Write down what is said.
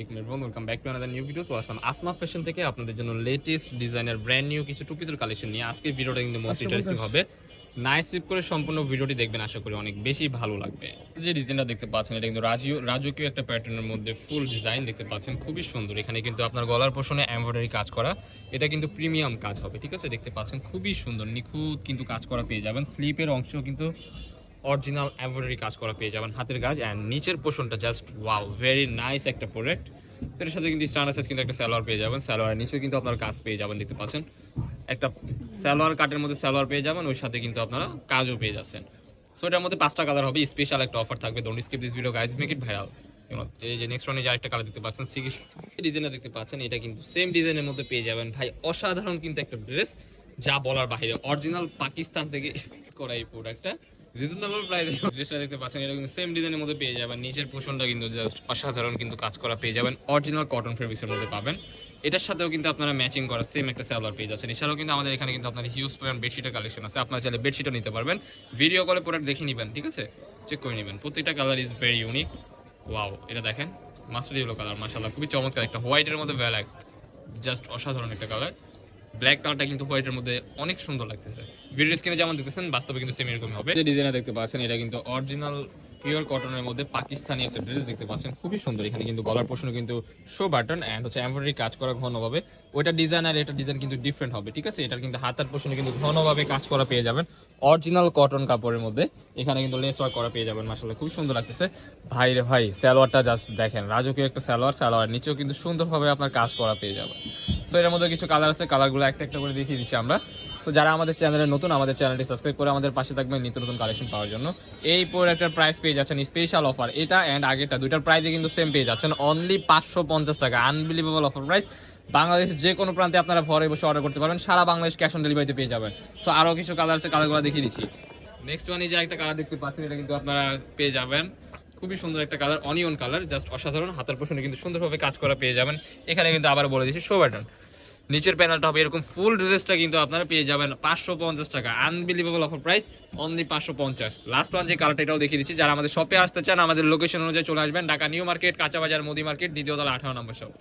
আলাইকুম everyone welcome back to another new video so Aslam Asma fashion থেকে আপনাদের জন্য লেটেস্ট ডিজাইনের ব্র্যান্ড নিউ কিছু টু পিসের কালেকশন নিয়ে। আজকে ভিডিওটা কিন্তু মোস্ট ইন্টারেস্টিং হবে। করে সম্পূর্ণ ভিডিওটি দেখবেন আশা করি অনেক বেশি ভালো লাগবে। যে ডিজাইনটা দেখতে পাচ্ছেন এটা কিন্তু রাজীয় রাজকীয় একটা প্যাটার্নের মধ্যে ফুল ডিজাইন দেখতে পাচ্ছেন খুবই সুন্দর। এখানে কিন্তু আপনার গলার পোষণে এমব্রয়ডারি কাজ করা এটা কিন্তু প্রিমিয়াম কাজ হবে ঠিক আছে? দেখতে পাচ্ছেন খুবই সুন্দর নিখুঁত কিন্তু কাজ করা পেয়ে যাবেন। স্লিপের অংশ কিন্তু অরিজিনাল এমব্রয়ডারি কাজ করা পেয়ে যাবেন হাতের কাজ অ্যান্ড নিচের পোর্শনটা জাস্ট ওয়াও ভেরি নাইস একটা প্রোডাক্টের সাথে কিন্তু স্টান্ডার্ড সাইজ কিন্তু একটা সালোয়ার পেয়ে যাবেন। সালোয়ার নিচে কিন্তু আপনার কাজ পেয়ে যাবেন, দেখতে পাচ্ছেন। একটা সালোয়ার কাটের মধ্যে সালোয়ার পেয়ে যাবেন ওই সাথে কিন্তু আপনারা কাজও পেয়ে যাচ্ছেন। সো এটার মধ্যে পাঁচটা কালার হবে স্পেশাল একটা অফার থাকবে। Don't skip this video guys make it viral এই যে নেক্সট ওয়ানে যে আরেকটা কালার দেখতে পাচ্ছেন সিক্স ডিজাইনটা দেখতে পাচ্ছেন, এটা কিন্তু সেম ডিজাইনের মধ্যে পেয়ে যাবেন। ভাই, অসাধারণ কিন্তু একটা ড্রেস যা বলার বাইরে। অরিজিনাল পাকিস্তান থেকে করা এই প্রোডাক্টটা রিজনেবল প্রাইসে ড্রেসটা দেখতে পাচ্ছেন, এটা কিন্তু সেম ডিজাইনের মধ্যে পেয়ে যাবেন। নিচের পোর্শনটা কিন্তু জাস্ট অসাধারণ কিন্তু কাজ করা পেয়ে যাবেন। অরিজিনাল কটন ফেব্রিক্সের মধ্যে পাবেন। এটার সাথেও কিন্তু আপনারা ম্যাচিং করা সেম একটা সালোয়ার পেয়ে যাচ্ছেন। এছাড়াও কিন্তু আমাদের এখানে কিন্তু আপনার হিউজ পরিমাণ বেডশিটের কালেকশন আছে। আপনারা চাইলে বেডশিটও নিতে পারবেন। ভিডিও কলে প্রোডাক্ট দেখে নেবেন, ঠিক আছে? চেক করে নেবেন। প্রত্যেকটা colour is very unique wow এটা দেখেন। মাস্টার কালার মাশাআল্লাহ। খুবই চমৎকার একটা হোয়াইটের মধ্যে ব্ল্যাক জাস্ট অসাধারণ একটা কালার ব্ল্যাক কালারটা কিন্তু হোয়াইটের মধ্যে অনেক সুন্দর লাগতেছে। ভিডিও স্ক্রিনে যেমন দেখতেছেন বাস্তবে কিন্তু সেম এরকম হবে। যে ডিজাইনটা দেখতে পাচ্ছেন, এটা কিন্তু অরিজিনাল পিওর কটনের মধ্যে পাকিস্তানি একটা ড্রেস দেখতে পাচ্ছেন, খুবই সুন্দর। এখানে কিন্তু গলার পোর্শন কিন্তু শো বাটন অ্যান্ড হচ্ছে এমব্রয়ডারি কাজ করা ঘনভাবে। ওইটা ডিজাইন আর এটা ডিজাইন কিন্তু ডিফারেন্ট হবে, ঠিক আছে? এটার কিন্তু হাতার পোর্শনে কিন্তু ঘনভাবে কাজ করা পেয়ে যাবেন। অরিজিনাল কটন কাপড়ের মধ্যে এখানে কিন্তু লেস ওয়ার্ক করা পেয়ে যাবেন মাসাল্লাহ খুবই সুন্দর লাগতেছে। ভাই রে ভাই, সালোয়ারটা জাস্ট দেখেন, রাজকীয় একটা সালোয়ার সালোয়ার নিচেও কিন্তু সুন্দরভাবে আপনার কাজ করা পেয়ে যাবেন। সো এর মধ্যে কিছু কালার আছে কালারগুলো একটা একটা করে দেখিয়ে দিচ্ছি আমরা। সো যারা আমাদের চ্যানেলে নতুন, আমাদের চ্যানেলটি সাবস্ক্রাইব করে আমাদের পাশে থাকবেন নিত্য নতুন কালেকশন পাওয়ার জন্য। এই প্রোডাক্টের প্রাইস পেয়ে যাচ্ছেন স্পেশাল অফার এটা অ্যান্ড আগেরটা, দুইটার প্রাইসে কিন্তু সেম পেয়ে যাচ্ছেন। অনলি পাঁচশো পঞ্চাশ টাকা আনবিলিভেবল অফার প্রাইস বাংলাদেশ যে কোনো প্রান্তে আপনারা ঘরে বসে অর্ডার করতে পারবেন, সারা বাংলাদেশ ক্যাশ অন ডেলিভারিতে পেয়ে যাবেন। সো আরও কিছু কালার আছে কালারগুলো দেখিয়ে দিচ্ছি। নেক্সট ওয়ান যে একটা কালার দেখতে পাচ্ছেন, এটা কিন্তু আপনারা পেয়ে যাবেন। খুবই সুন্দর একটা কালার অনিয়ন কালার জাস্ট অসাধারণ। হাতের পোষণে কিন্তু সুন্দরভাবে কাজ করা পেয়ে যাবেন। এখানে কিন্তু আবার বলে দিচ্ছি শো বাটন নিচের প্যানেলটা হবে, এরকম ফুল ড্রেসটা কিন্তু আপনারা পেয়ে যাবেন পাঁচশো পঞ্চাশ টাকা। আনবিলিভেবল অফার প্রাইস অনলি পাঁচশো পঞ্চাশ। লাস্ট ওয়ান যে কালারটা এটাও দেখিয়ে দিচ্ছি। যারা আমাদের শপে আসতে চান, আমাদের লোকেশন অনুযায়ী চলে আসবেন। ঢাকা নিউ মার্কেট কাঁচাবাজার, মোদি মার্কেট দ্বিতীয় তলা, আঠারো নম্বর শপ